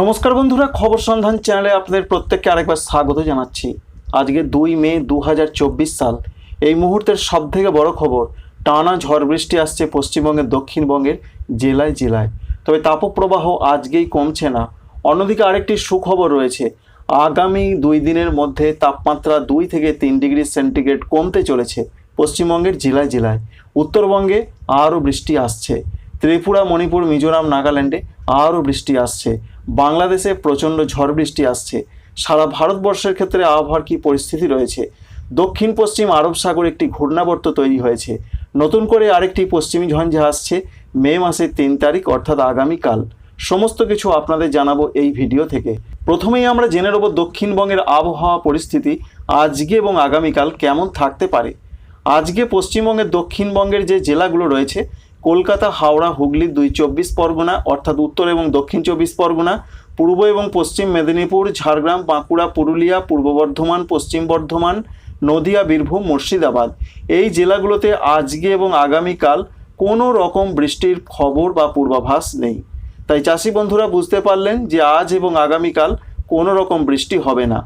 নমস্কার বন্ধুরা, খবর সন্ধান চ্যানেলে আপনাদের প্রত্যেককে আরেকবার স্বাগত জানাচ্ছি। আজকে দুই মে দু হাজার চব্বিশ সাল। এই মুহূর্তের সব থেকে বড় খবর, টানা ঝড় বৃষ্টি আসছে পশ্চিমবঙ্গের, দক্ষিণবঙ্গের জেলায় জেলায়। তবে তাপপ্রবাহ আজকেই কমছে না। অন্যদিকে আরেকটি সুখবর রয়েছে, আগামী দুই দিনের মধ্যে তাপমাত্রা দুই থেকে তিন ডিগ্রি সেন্টিগ্রেড কমতে চলেছে পশ্চিমবঙ্গের জেলায় জেলায়। উত্তরবঙ্গে আরও বৃষ্টি আসছে। ত্রিপুরা, মণিপুর, মিজোরাম, নাগাল্যান্ডে আরও বৃষ্টি আসছে। বাংলাদেশে প্রচণ্ড ঝড় বৃষ্টি আসছে। সারা ভারতবর্ষের ক্ষেত্রে আবহাওয়ার কী পরিস্থিতি রয়েছে? দক্ষিণ পশ্চিম আরব সাগর একটি ঘূর্ণাবর্ত তৈরি হয়েছে। নতুন করে আরেকটি পশ্চিমী ঝঞ্ঝা আসছে মে মাসের তিন তারিখ, অর্থাৎ আগামীকাল। সমস্ত কিছু আপনাদের জানাব এই ভিডিও থেকে। প্রথমেই আমরা জেনে নেব দক্ষিণবঙ্গের আবহাওয়া পরিস্থিতি আজকে এবং আগামীকাল কেমন থাকতে পারে। আজকে পশ্চিমবঙ্গের দক্ষিণবঙ্গের যে জেলাগুলো রয়েছে কলকাতা, হাওড়া, হুগলি দুই চব্বিশ পরগনা, অর্থাৎ উত্তর এবং দক্ষিণ চব্বিশ পরগনা, পূর্ব এবং পশ্চিম মেদিনীপুর, ঝাড়গ্রাম, বাঁকুড়া, পুরুলিয়া, পূর্ব বর্ধমান, পশ্চিম বর্ধমান, নদিয়া, বীরভূম, মুর্শিদাবাদ। এই জেলাগুলোতে আজকে এবং আগামীকাল কোনো রকম বৃষ্টির খবর বা পূর্বাভাস নেই। তাই চাষি বন্ধুরা বুঝতে পারলেন যে আজ এবং আগামীকাল কোনো রকম বৃষ্টি হবে না।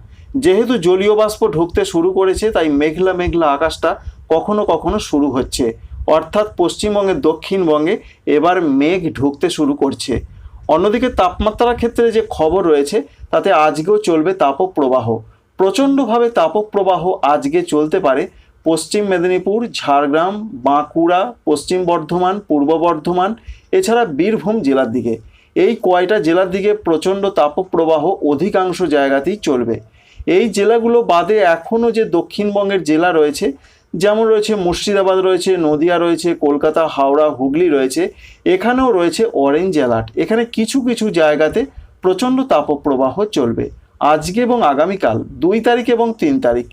যেহেতু জলীয় বাষ্প ঢুকতে শুরু করেছে, তাই মেঘলা মেঘলা আকাশটা কখনো কখনো শুরু হচ্ছে। অর্থাৎ পশ্চিমবঙ্গের দক্ষিণবঙ্গে এবার মেঘ ঢুকতে শুরু করছে। অন্যদিকে তাপমাত্রার ক্ষেত্রে যে খবর রয়েছে, তাতে আজকেও চলবে তাপপ্রবাহ। প্রচণ্ডভাবে তাপপ্রবাহ আজকে চলতে পারে পশ্চিম মেদিনীপুর, ঝাড়গ্রাম, বাঁকুড়া, পশ্চিম বর্ধমান, পূর্ব বর্ধমান, এছাড়া বীরভূম জেলার দিকে। এই কয়টা জেলার দিকে প্রচণ্ড তাপপ্রবাহ অধিকাংশ জায়গাতেই চলবে। এই জেলাগুলো বাদে এখনও যে দক্ষিণবঙ্গের জেলা রয়েছে যেমন রয়েছে মুর্শিদাবাদ রয়েছে, নদিয়া রয়েছে, কলকাতা, হাওড়া, হুগলি রয়েছে, এখানেও রয়েছে অরেঞ্জ অ্যালার্ট এখানে কিছু কিছু জায়গাতে প্রচণ্ড তাপপ্রবাহ চলবে। আজকে এবং আগামীকাল, দুই তারিখ এবং তিন তারিখ।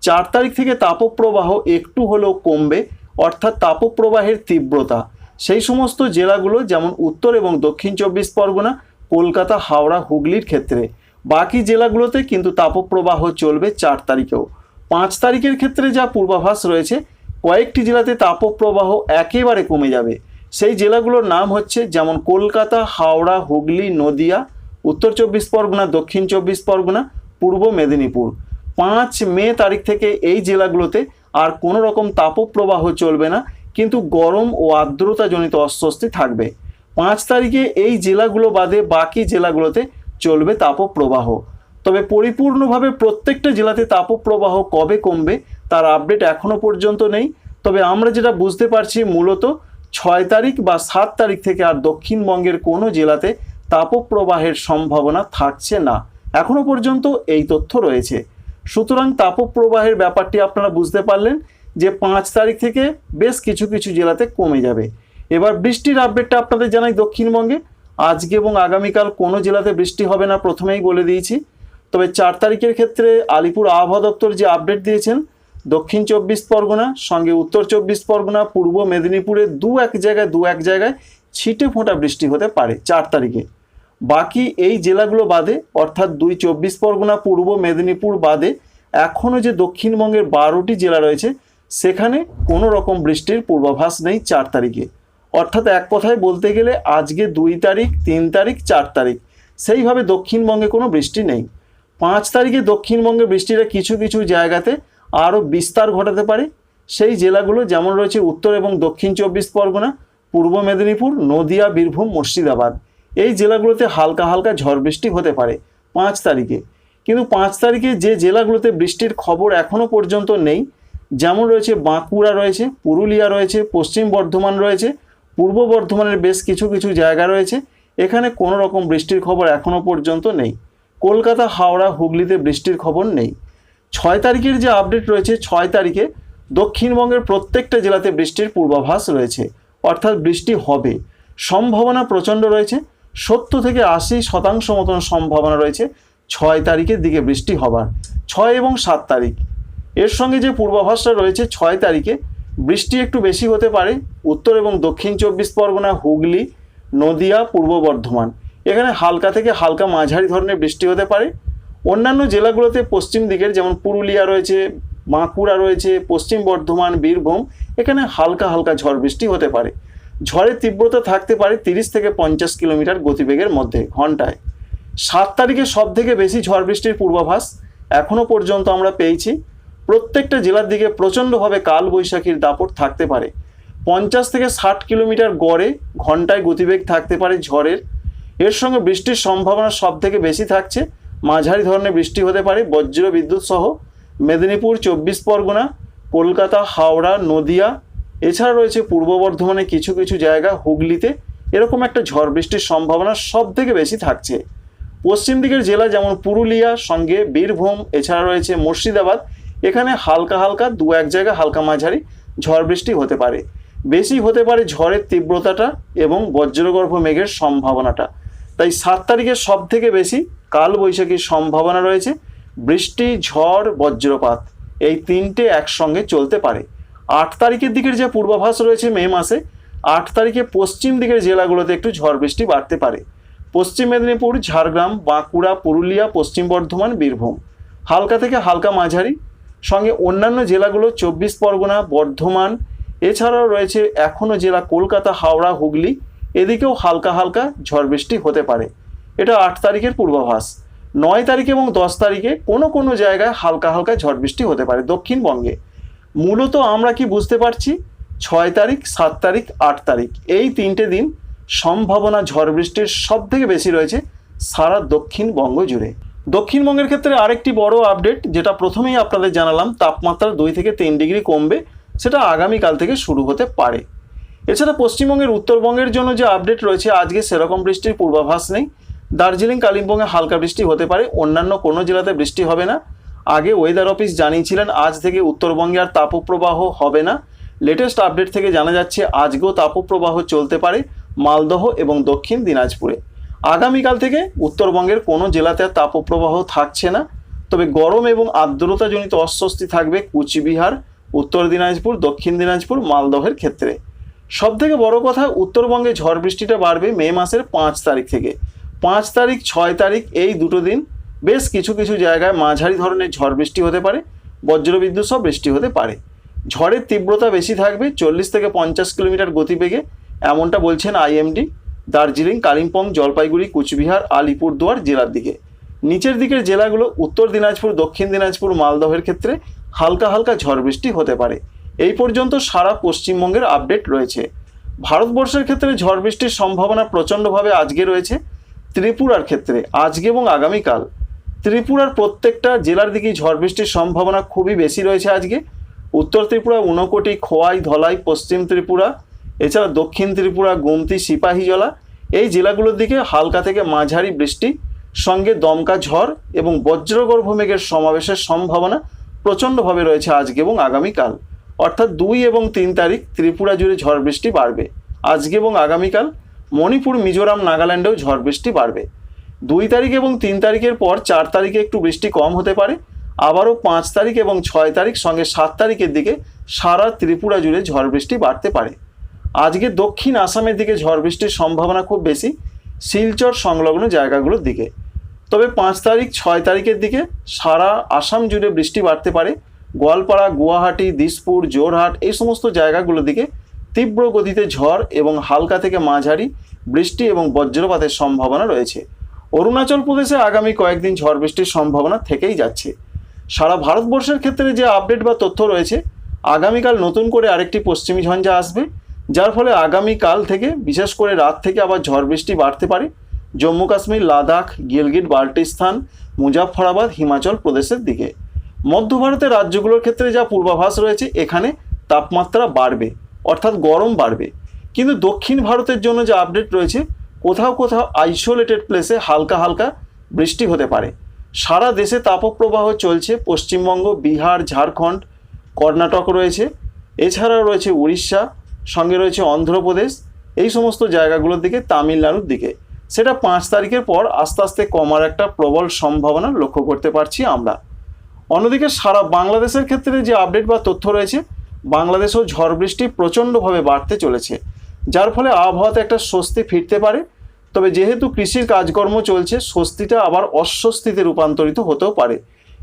চার তারিখ থেকে তাপপ্রবাহ একটু হলেও কমবে, অর্থাৎ তাপপ্রবাহের তীব্রতা। সেই সমস্ত জেলাগুলো যেমন উত্তর এবং দক্ষিণ চব্বিশ পরগনা, কলকাতা, হাওড়া, হুগলির ক্ষেত্রে। বাকি জেলাগুলোতে কিন্তু তাপপ্রবাহ চলবে চার তারিখেও। পাঁচ তারিখের ক্ষেত্রে যা পূর্বাভাস রয়েছে, কয়েকটি জেলাতে তাপপ্রবাহ একেবারে কমে যাবে। সেই জেলাগুলোর নাম হচ্ছে যেমন কলকাতা, হাওড়া, হুগলি, নদিয়া, উত্তর চব্বিশ পরগনা, দক্ষিণ চব্বিশ পরগনা, পূর্ব মেদিনীপুর। পাঁচ মে তারিখ থেকে এই জেলাগুলোতে আর কোনো রকম তাপপ্রবাহ চলবে না, কিন্তু গরম ও আর্দ্রতাজনিত অস্বস্তি থাকবে। পাঁচ তারিখে এই জেলাগুলো বাদে বাকি জেলাগুলোতে চলবে তাপপ্রবাহ। তবে পরিপূর্ণভাবে প্রত্যেকটা জেলাতে তাপপ্রবাহ কবে কমবে তার আপডেট এখনও পর্যন্ত নেই। তবে আমরা যেটা বুঝতে পারছি মূলত ছয় তারিখ বা সাত তারিখ থেকে আর দক্ষিণবঙ্গের কোনো জেলাতে তাপপ্রবাহের সম্ভাবনা থাকছে না। এখনও পর্যন্ত এই তথ্য রয়েছে। সুতরাং তাপপ্রবাহের ব্যাপারটি আপনারা বুঝতে পারলেন যে পাঁচ তারিখ থেকে বেশ কিছু কিছু জেলাতে কমে যাবে। এবার বৃষ্টির আপডেটটা আপনাদের জানাই দক্ষিণবঙ্গে। আজকে এবং আগামীকাল কোনো জেলাতে বৃষ্টি হবে না প্রথমেই বলে দিয়েছি। তবে চার তারিখের ক্ষেত্রে আলিপুর আবহাওয়া দপ্তর যে আপডেট দিয়েছেন, দক্ষিণ চব্বিশ পরগনা, সঙ্গে উত্তর চব্বিশ পরগনা, পূর্ব মেদিনীপুরে দু এক জায়গায়, দু এক জায়গায় ছিটে ফোঁটা বৃষ্টি হতে পারে চার তারিখে। বাকি এই জেলাগুলো বাদে, অর্থাৎ দুই চব্বিশ পরগনা, পূর্ব মেদিনীপুর বাদে এখনও যে দক্ষিণবঙ্গের বারোটি জেলা রয়েছে, সেখানে কোনো রকম বৃষ্টির পূর্বাভাস নেই চার তারিখে। অর্থাৎ এক কথায় বলতে গেলে আজকে দুই তারিখ, তিন তারিখ, চার তারিখ, সেইভাবে দক্ষিণবঙ্গে কোনো বৃষ্টি নেই। পাঁচ তারিখে দক্ষিণবঙ্গে বৃষ্টিটা কিছু কিছু জায়গাতে আরও বিস্তার ঘটাতে পারে। সেই জেলাগুলো যেমন রয়েছে উত্তর এবং দক্ষিণ চব্বিশ পরগনা, পূর্ব মেদিনীপুর, নদিয়া, বীরভূম, মুর্শিদাবাদ। এই জেলাগুলোতে হালকা হালকা ঝড় বৃষ্টি হতে পারে পাঁচ তারিখে। কিন্তু পাঁচ তারিখে যে জেলাগুলোতে বৃষ্টির খবর এখনও পর্যন্ত নেই, যেমন রয়েছে বাঁকুড়া রয়েছে, পুরুলিয়া রয়েছে, পশ্চিম বর্ধমান রয়েছে, পূর্ব বর্ধমানের বেশ কিছু কিছু জায়গা রয়েছে। এখানে কোনো রকম বৃষ্টির খবর এখনও পর্যন্ত নেই। কলকাতা, হাওড়া, হুগলিতে বৃষ্টির খবর নেই। ছয় তারিখের যে আপডেট রয়েছে, ছয় তারিখে দক্ষিণবঙ্গের প্রত্যেকটা জেলাতে বৃষ্টির পূর্বাভাস রয়েছে, অর্থাৎ বৃষ্টি হবে। সম্ভাবনা প্রচণ্ড রয়েছে, সত্তর থেকে আশি শতাংশ মতন সম্ভাবনা রয়েছে ছয় তারিখের দিকে বৃষ্টি হবার, ছয় এবং সাত তারিখ। এর সঙ্গে যে পূর্বাভাসটা রয়েছে, ছয় তারিখে বৃষ্টি একটু বেশি হতে পারে, উত্তর এবং দক্ষিণ চব্বিশ পরগনা, হুগলি, নদিয়া, পূর্ব বর্ধমান। এখানে হালকা থেকে হালকা মাঝারি ধরনের বৃষ্টি হতে পারে। অন্যান্য জেলাগুলোতে পশ্চিম দিকের যেমন পুরুলিয়া রয়েছে, বাঁকুড়া রয়েছে, পশ্চিম বর্ধমান, বীরভূম, এখানে হালকা হালকা ঝড় বৃষ্টি হতে পারে। ঝড়ের তীব্রতা থাকতে পারে তিরিশ থেকে পঞ্চাশ কিলোমিটার গতিবেগের মধ্যে, ঘন্টায়। সাত তারিখে সব থেকে বেশি ঝড় বৃষ্টির পূর্বাভাস এখনও পর্যন্ত আমরা পেয়েছি। প্রত্যেকটা জেলার দিকে প্রচণ্ডভাবে কাল বৈশাখীর দাপট থাকতে পারে। পঞ্চাশ থেকে ষাট কিলোমিটার গড়ে ঘন্টায় গতিবেগ থাকতে পারে ঝড়ের। এর সঙ্গে বৃষ্টির সম্ভাবনা সব থেকে বেশি থাকছে। মাঝারি ধরনের বৃষ্টি হতে পারে বজ্র বিদ্যুৎ সহ। মেদিনীপুর চব্বিশ পরগনা, কলকাতা, হাওড়া, নদিয়া, এছাড়া রয়েছে পূর্ব বর্ধমানে কিছু কিছু জায়গা হুগলিতে। এরকম একটা ঝড় বৃষ্টির সম্ভাবনা সব থেকে বেশি থাকছে। পশ্চিম দিকের জেলা যেমন পুরুলিয়া, সঙ্গে বীরভূম, এছাড়া রয়েছে মুর্শিদাবাদ। এখানে হালকা হালকা দু এক জায়গায় হালকা মাঝারি ঝড় বৃষ্টি হতে পারে। বেশি হতে পারে ঝড়ের তীব্রতাটা এবং বজ্রগর্ভ মেঘের সম্ভাবনাটা। তাই সাত তারিখে সব থেকে বেশি কাল বৈশাখীর সম্ভাবনা রয়েছে। বৃষ্টি, ঝড়, বজ্রপাত, এই তিনটে একসঙ্গে চলতে পারে। আট তারিখের দিকের যে পূর্বাভাস রয়েছে মে মাসে, আট তারিখে পশ্চিম দিকের জেলাগুলোতে একটু ঝড় বৃষ্টি বাড়তে পারে। পশ্চিম মেদিনীপুর, ঝাড়গ্রাম, বাঁকুড়া, পুরুলিয়া, পশ্চিম বর্ধমান, বীরভূম। হালকা থেকে হালকা মাঝারি। সঙ্গে অন্যান্য জেলাগুলো চব্বিশ পরগনা, বর্ধমান। এছাড়াও রয়েছে এখনও জেলা কলকাতা, হাওড়া, হুগলি। এদিকেও হালকা হালকা ঝড় বৃষ্টি হতে পারে। এটা আট তারিখের পূর্বাভাস। নয় তারিখ এবং দশ তারিখে কোনো কোনো জায়গায় হালকা হালকা ঝড় বৃষ্টি হতে পারে দক্ষিণবঙ্গে। মূলত আমরা কি বুঝতে পারছি? ছয় তারিখ, সাত তারিখ, আট তারিখ। এই তিনটে দিন সম্ভাবনা ঝড় বৃষ্টির সব থেকে বেশি রয়েছে সারা দক্ষিণবঙ্গ জুড়ে। দক্ষিণবঙ্গের ক্ষেত্রে আরেকটি বড় আপডেট, যেটা প্রথমেই আপনাদের জানালাম, তাপমাত্রা দুই থেকে তিন ডিগ্রি কমবে, সেটা আগামীকাল থেকে শুরু হতে পারে। এছাড়া পশ্চিমবঙ্গের উত্তরবঙ্গের জন্য যে আপডেট রয়েছে, আজকে সেরকম বৃষ্টির পূর্বাভাস নেই। দার্জিলিং কালিম্পংয়ে হালকা বৃষ্টি হতে পারে, অন্যান্য কোনো জেলাতে বৃষ্টি হবে না। আগে ওয়েদার অফিস জানিয়েছিলেন, আজ থেকে উত্তরবঙ্গে আর তাপপ্রবাহ হবে না। লেটেস্ট আপডেট থেকে জানা যাচ্ছে, আজকেও তাপপ্রবাহ চলতে পারে মালদহ এবং দক্ষিণ দিনাজপুরে। আগামীকাল থেকে উত্তরবঙ্গের কোনো জেলাতে আর তাপপ্রবাহ থাকছে না। তবে গরম এবং আর্দ্রতাজনিত অস্বস্তি থাকবে কুচবিহার, উত্তর দিনাজপুর, দক্ষিণ দিনাজপুর, মালদহের ক্ষেত্রে। সব থেকে বড় কথা, উত্তরবঙ্গে ঝড় বৃষ্টিটা বাড়বে মে মাসের পাঁচ তারিখ থেকে। পাঁচ তারিখ, ছয় তারিখ, এই দুটো দিন বেশ কিছু কিছু জায়গায় মাঝারি ধরনের ঝড় বৃষ্টি হতে পারে, বজ্রবিদ্যুৎ সব বৃষ্টি হতে পারে। ঝড়ের তীব্রতা বেশি থাকবে চল্লিশ থেকে পঞ্চাশ কিলোমিটার গতিবেগে, এমনটা বলছেন আইএমডি, দার্জিলিং, কালিম্পং, জলপাইগুড়ি, কুচবিহার, আলিপুরদুয়ার জেলার দিকে। নিচের দিকের জেলাগুলো উত্তর দিনাজপুর, দক্ষিণ দিনাজপুর, মালদহের ক্ষেত্রে হালকা হালকা ঝড় বৃষ্টি হতে পারে। এই পর্যন্ত সারা পশ্চিমবঙ্গের আপডেট রয়েছে। ভারতবর্ষের ক্ষেত্রে ঝড় বৃষ্টির সম্ভাবনা প্রচণ্ডভাবে আজকে রয়েছে। ত্রিপুরার ক্ষেত্রে, আজকে এবং আগামীকাল। ত্রিপুরার প্রত্যেকটা জেলার দিকেই ঝড় বৃষ্টির সম্ভাবনা খুবই বেশি রয়েছে আজকে। উত্তর ত্রিপুরা, ঊনকোটি, খোয়াই, ধলাই, পশ্চিম ত্রিপুরা, এছাড়া দক্ষিণ ত্রিপুরা, গুমতি, সিপাহীজলা। এই জেলাগুলোর দিকে হালকা থেকে মাঝারি বৃষ্টি, সঙ্গে দমকা ঝড় এবং বজ্রগর্ভ মেঘের সমাবেশের সম্ভাবনা প্রচণ্ডভাবে রয়েছে আজকে এবং আগামীকাল। অর্থাৎ দুই এবং তিন তারিখ ত্রিপুরা জুড়ে ঝড় বৃষ্টি বাড়বে। আজকে এবং আগামীকাল মণিপুর, মিজোরাম, নাগাল্যান্ডেও ঝড় বৃষ্টি বাড়বে। দুই তারিখ এবং তিন তারিখের পর চার তারিখে একটু বৃষ্টি কম হতে পারে। আবারও পাঁচ তারিখ এবং ছয় তারিখ সঙ্গে সাত তারিখের দিকে সারা ত্রিপুরা জুড়ে ঝড় বৃষ্টি বাড়তে পারে। আজকে দক্ষিণ আসামের দিকে ঝড় বৃষ্টির সম্ভাবনা খুব বেশি, শিলচর সংলগ্ন জায়গাগুলোর দিকে। তবে পাঁচ তারিখ, ছয় তারিখের দিকে সারা আসাম জুড়ে বৃষ্টি বাড়তে পারে। গোয়ালপাড়া, গুয়াহাটি, দিসপুর জোরহাট এই সমস্ত জায়গাগুলোর দিকে তীব্র গতিতে ঝড় এবং হালকা থেকে মাঝারি বৃষ্টি এবং বজ্রপাতের সম্ভাবনা রয়েছে। অরুণাচল প্রদেশে আগামী কয়েকদিন ঝড় বৃষ্টির সম্ভাবনা থেকেই যাচ্ছে। সারা ভারতবর্ষের ক্ষেত্রে যে আপডেট বা তথ্য রয়েছে, আগামীকাল নতুন করে আরেকটি পশ্চিমী ঝঞ্ঝা আসবে, যার ফলে আগামীকাল থেকে, বিশেষ করে রাত থেকে আবার ঝড় বৃষ্টি বাড়তে পারে। জম্মু কাশ্মীর, লাদাখ, গিলগিট বাল্টিস্তান মুজাফরাবাদ হিমাচল প্রদেশের দিকে। মধ্য ভারতের রাজ্যগুলোর ক্ষেত্রে যা পূর্বাভাস রয়েছে, এখানে তাপমাত্রা বাড়বে, অর্থাৎ গরম বাড়বে। কিন্তু দক্ষিণ ভারতের জন্য যে আপডেট রয়েছে, কোথাও কোথাও আইসোলেটেড প্লেসে হালকা হালকা বৃষ্টি হতে পারে। সারা দেশে তাপপ্রবাহ চলছে, পশ্চিমবঙ্গ, বিহার, ঝাড়খণ্ড, কর্ণাটক রয়েছে, এছাড়াও রয়েছে উড়িষ্যা, সঙ্গে রয়েছে অন্ধ্রপ্রদেশ, এই সমস্ত জায়গাগুলোর দিকে, তামিলনাড়ুর দিকে। সেটা পাঁচ তারিখের পর আস্তে আস্তে কমার একটা প্রবল সম্ভাবনা লক্ষ্য করতে পারছি আমরা। অন্যদিকে সারা বাংলাদেশের ক্ষেত্রে যে আপডেট বা তথ্য রয়েছে, বাংলাদেশেও ঝড় বৃষ্টি প্রচণ্ডভাবে বাড়তে চলেছে, যার ফলে আবহাওয়াতে একটা স্বস্তি ফিরতে পারে। তবে যেহেতু কৃষির কাজকর্ম চলছে, স্বস্তিটা আবার অস্বস্তিতে রূপান্তরিত হতেও পারে।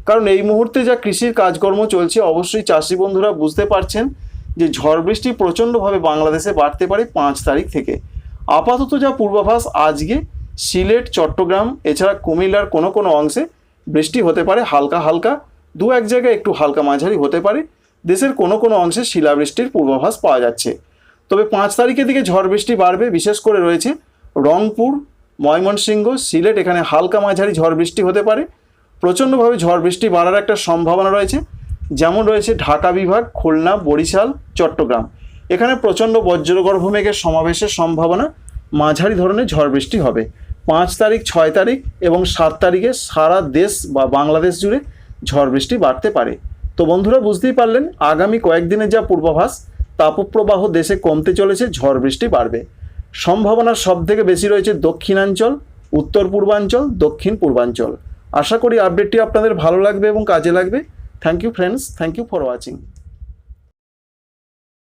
কারণ এই মুহূর্তে যা কৃষির কাজকর্ম চলছে, অবশ্যই চাষি বন্ধুরা বুঝতে পারছেন যে ঝড় বৃষ্টি প্রচণ্ডভাবে বাংলাদেশে বাড়তে পারে পাঁচ তারিখ থেকে। আপাতত যা পূর্বাভাস, আজকে সিলেট, চট্টগ্রাম, এছাড়া কুমিল্লার কোনো কোনো অংশে বৃষ্টি হতে পারে হালকা হালকা। দু এক জায়গায় একটু হালকা মাঝারি হতে পারে। দেশের কোনো কোনো অংশে শিলাবৃষ্টির পূর্বাভাস পাওয়া যাচ্ছে। তবে পাঁচ তারিখের দিকে ঝড় বৃষ্টি বাড়বে, বিশেষ করে রয়েছে রংপুর, ময়মনসিংহ, সিলেট এখানে হালকা মাঝারি ঝড় বৃষ্টি হতে পারে। প্রচণ্ডভাবে ঝড় বৃষ্টি বাড়ার একটা সম্ভাবনা রয়েছে, যেমন রয়েছে ঢাকা বিভাগ, খুলনা, বরিশাল, চট্টগ্রাম। এখানে প্রচণ্ড বজ্রগর্ভ মেঘের সমাবেশের সম্ভাবনা, মাঝারি ধরনের ঝড় বৃষ্টি হবে। পাঁচ তারিখ, ছয় তারিখ এবং সাত তারিখে সারা দেশ বা বাংলাদেশ জুড়ে ঝড় বৃষ্টি বাড়তে পারে। তো বন্ধুরা, বুঝতেই পারলেন, আগামী কয়েকদিনের যা পূর্বাভাস, তাপপ্রবাহ দেশে কমতে চলেছে, ঝড় বৃষ্টি বাড়বে। সম্ভাবনা সব থেকে বেশি রয়েছে দক্ষিণাঞ্চল উত্তর পূর্বাঞ্চল দক্ষিণ পূর্বাঞ্চল আশা করি আপডেটটি আপনাদের ভালো লাগবে এবং কাজে লাগবে। Thank you friends thank you for watching